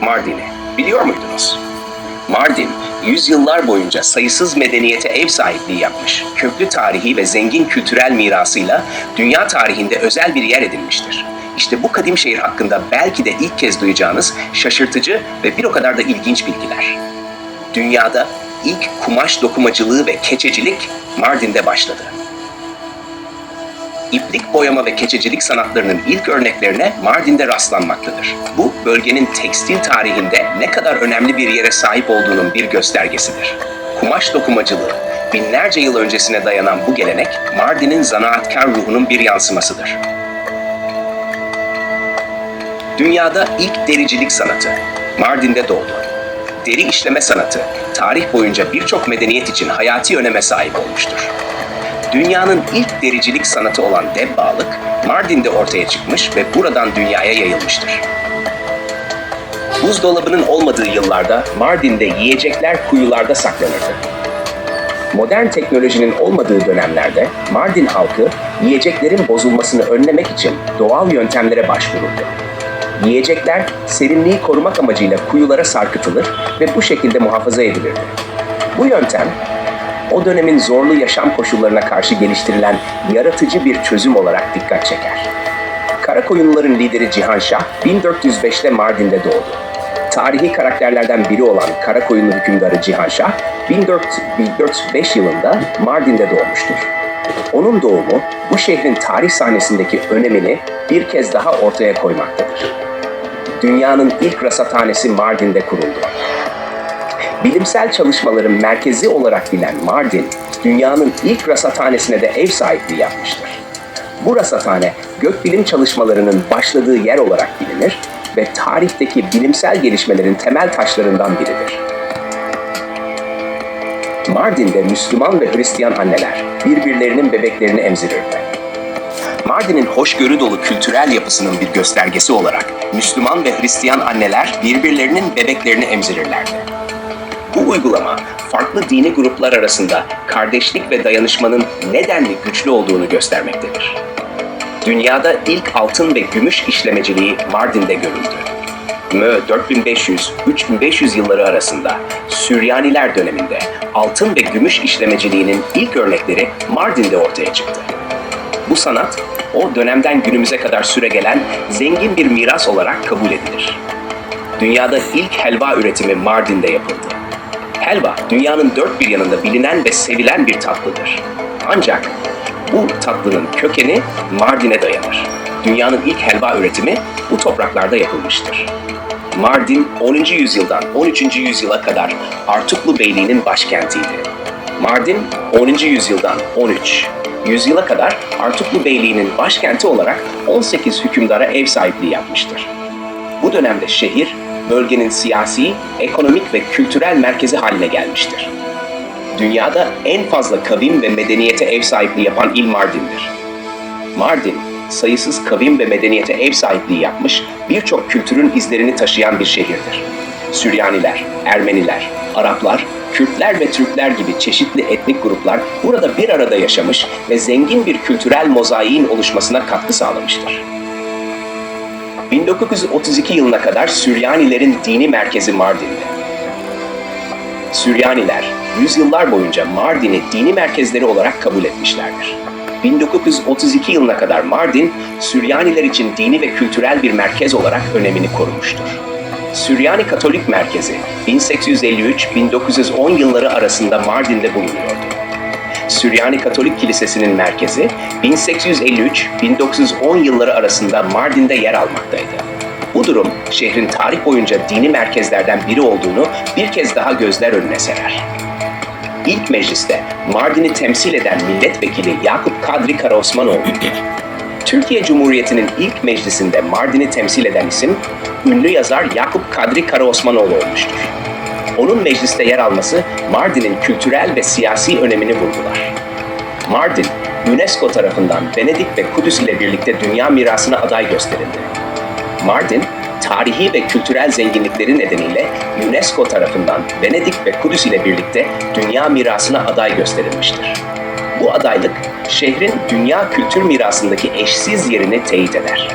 Mardin'i biliyor muydunuz? Mardin, yüzyıllar boyunca sayısız medeniyete ev sahipliği yapmış, köklü tarihi ve zengin kültürel mirasıyla dünya tarihinde özel bir yer edinmiştir. İşte bu kadim şehir hakkında belki de ilk kez duyacağınız şaşırtıcı ve bir o kadar da ilginç bilgiler. Dünyada ilk kumaş dokumacılığı ve keçecilik Mardin'de başladı. İplik boyama ve keçecilik sanatlarının ilk örneklerine Mardin'de rastlanmaktadır. Bu bölgenin tekstil tarihinde ne kadar önemli bir yere sahip olduğunun bir göstergesidir. Kumaş dokumacılığı binlerce yıl öncesine dayanan bu gelenek Mardin'in zanaatkar ruhunun bir yansımasıdır. Dünyada ilk dericilik sanatı Mardin'de doğdu. Deri işleme sanatı tarih boyunca birçok medeniyet için hayati öneme sahip olmuştur. Dünyanın ilk dericilik sanatı olan debbağlık Mardin'de ortaya çıkmış ve buradan dünyaya yayılmıştır. Buzdolabının olmadığı yıllarda Mardin'de yiyecekler kuyularda saklanırdı. Modern teknolojinin olmadığı dönemlerde Mardin halkı yiyeceklerin bozulmasını önlemek için doğal yöntemlere başvururdu. Yiyecekler serinliği korumak amacıyla kuyulara sarkıtılır ve bu şekilde muhafaza edilirdi. Bu yöntem o dönemin zorlu yaşam koşullarına karşı geliştirilen yaratıcı bir çözüm olarak dikkat çeker. Karakoyunluların lideri Cihan Şah 1405'te Mardin'de doğdu. Tarihi karakterlerden biri olan Karakoyunlu hükümdarı Cihan Şah 1405 yılında Mardin'de doğmuştur. Onun doğumu bu şehrin tarih sahnesindeki önemini bir kez daha ortaya koymaktadır. Dünyanın ilk rasathanesi Mardin'de kuruldu. Bilimsel çalışmaların merkezi olarak bilinen Mardin, dünyanın ilk rasathanesine de ev sahipliği yapmıştır. Bu rasathane, gökbilim çalışmalarının başladığı yer olarak bilinir ve tarihteki bilimsel gelişmelerin temel taşlarından biridir. Mardin'de Müslüman ve Hristiyan anneler birbirlerinin bebeklerini emzirirdi. Mardin'in hoşgörü dolu kültürel yapısının bir göstergesi olarak Müslüman ve Hristiyan anneler birbirlerinin bebeklerini emzirirlerdi. Bu uygulama farklı dini gruplar arasında kardeşlik ve dayanışmanın nedenli güçlü olduğunu göstermektedir. Dünyada ilk altın ve gümüş işlemeciliği Mardin'de görüldü. Mö 4500-3500 yılları arasında Süryaniler döneminde altın ve gümüş işlemeciliğinin ilk örnekleri Mardin'de ortaya çıktı. Bu sanat o dönemden günümüze kadar süregelen zengin bir miras olarak kabul edilir. Dünyada ilk helva üretimi Mardin'de yapıldı. Helva, dünyanın dört bir yanında bilinen ve sevilen bir tatlıdır. Ancak bu tatlının kökeni Mardin'e dayanır. Dünyanın ilk helva üretimi bu topraklarda yapılmıştır. Mardin 10. yüzyıldan 13. yüzyıla kadar Artuklu Beyliği'nin başkentiydi. Mardin 10. yüzyıldan 13 yüzyıla kadar Artuklu Beyliği'nin başkenti olarak 18 hükümdara ev sahipliği yapmıştır. Bu dönemde şehir bölgenin siyasi, ekonomik ve kültürel merkezi haline gelmiştir. Dünyada en fazla kavim ve medeniyete ev sahipliği yapan il Mardin'dir. Mardin, sayısız kavim ve medeniyete ev sahipliği yapmış, birçok kültürün izlerini taşıyan bir şehirdir. Süryaniler, Ermeniler, Araplar, Kürtler ve Türkler gibi çeşitli etnik gruplar burada bir arada yaşamış ve zengin bir kültürel mozaiğin oluşmasına katkı sağlamıştır. 1932 yılına kadar Süryanilerin dini merkezi Mardin'de. Süryaniler, yüzyıllar boyunca Mardin'i dini merkezleri olarak kabul etmişlerdir. 1932 yılına kadar Mardin, Süryaniler için dini ve kültürel bir merkez olarak önemini korumuştur. Süryani Katolik Merkezi 1853-1910 yılları arasında Mardin'de bulunuyordu. Süryani Katolik Kilisesi'nin merkezi 1853-1910 yılları arasında Mardin'de yer almaktaydı. Bu durum şehrin tarih boyunca dini merkezlerden biri olduğunu bir kez daha gözler önüne serer. İlk mecliste Mardin'i temsil eden milletvekili Yakup Kadri Karaosmanoğlu, Türkiye Cumhuriyeti'nin ilk meclisinde Mardin'i temsil eden isim, ünlü yazar Yakup Kadri Karaosmanoğlu olmuştur. Onun mecliste yer alması Mardin'in kültürel ve siyasi önemini vurgular. Mardin, UNESCO tarafından Venedik ve Kudüs ile birlikte dünya mirasına aday gösterildi. Mardin, tarihi ve kültürel zenginlikleri nedeniyle UNESCO tarafından Venedik ve Kudüs ile birlikte dünya mirasına aday gösterilmiştir. Bu adaylık şehrin dünya kültür mirasındaki eşsiz yerini teyit eder.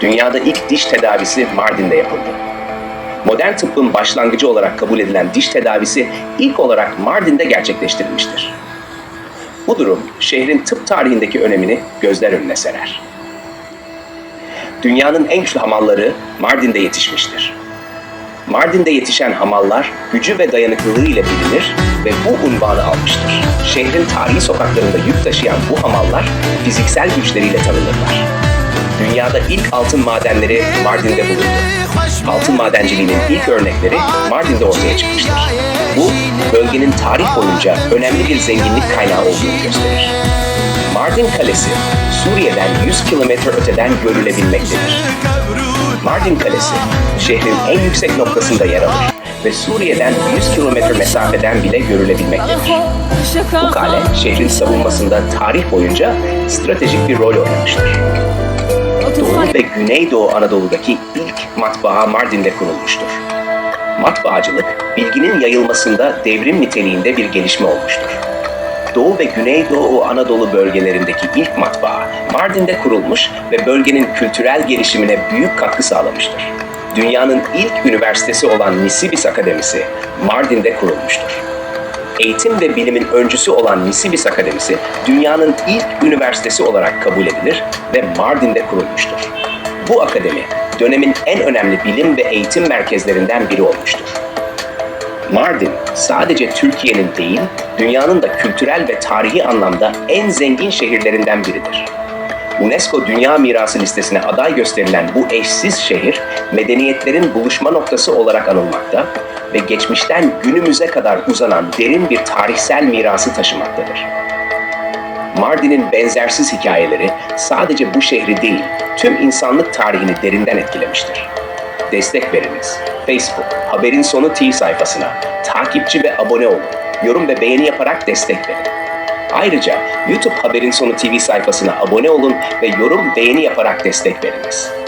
Dünyada ilk diş tedavisi Mardin'de yapıldı. Modern tıbbın başlangıcı olarak kabul edilen diş tedavisi ilk olarak Mardin'de gerçekleştirilmiştir. Bu durum şehrin tıp tarihindeki önemini gözler önüne serer. Dünyanın en güçlü hamalları Mardin'de yetişmiştir. Mardin'de yetişen hamallar gücü ve dayanıklılığı ile bilinir ve bu unvanı almıştır. Şehrin tarihi sokaklarında yük taşıyan bu hamallar fiziksel güçleriyle tanınırlar. Dünyada ilk altın madenleri Mardin'de bulundu. Altın madenciliğinin ilk örnekleri Mardin'de ortaya çıkmıştır. Bu, bölgenin tarih boyunca önemli bir zenginlik kaynağı olduğunu gösterir. Mardin Kalesi, Suriye'den 100 kilometre öteden görülebilmektedir. Mardin Kalesi, şehrin en yüksek noktasında yer alır ve Suriye'den 100 kilometre mesafeden bile görülebilmektedir. Bu kale, şehrin savunmasında tarih boyunca stratejik bir rol oynamıştır. Doğu ve Güneydoğu Anadolu'daki ilk matbaa Mardin'de kurulmuştur. Matbaacılık, bilginin yayılmasında devrim niteliğinde bir gelişme olmuştur. Doğu ve Güneydoğu Anadolu bölgelerindeki ilk matbaa Mardin'de kurulmuş ve bölgenin kültürel gelişimine büyük katkı sağlamıştır. Dünyanın ilk üniversitesi olan Nisibis Akademisi Mardin'de kurulmuştur. Eğitim ve bilimin öncüsü olan Nisibis Akademisi dünyanın ilk üniversitesi olarak kabul edilir ve Mardin'de kurulmuştur. Bu akademi dönemin en önemli bilim ve eğitim merkezlerinden biri olmuştur. Mardin sadece Türkiye'nin değil, dünyanın da kültürel ve tarihi anlamda en zengin şehirlerinden biridir. UNESCO Dünya Mirası listesine aday gösterilen bu eşsiz şehir, medeniyetlerin buluşma noktası olarak anılmakta ve geçmişten günümüze kadar uzanan derin bir tarihsel mirası taşımaktadır. Mardin'in benzersiz hikayeleri sadece bu şehri değil, tüm insanlık tarihini derinden etkilemiştir. Destek veriniz. Facebook, Haberin Sonu TV sayfasına takipçi ve abone olun. Yorum ve beğeni yaparak destek verin. Ayrıca YouTube Haberin Sonu TV sayfasına abone olun ve yorum beğeni yaparak destek veriniz.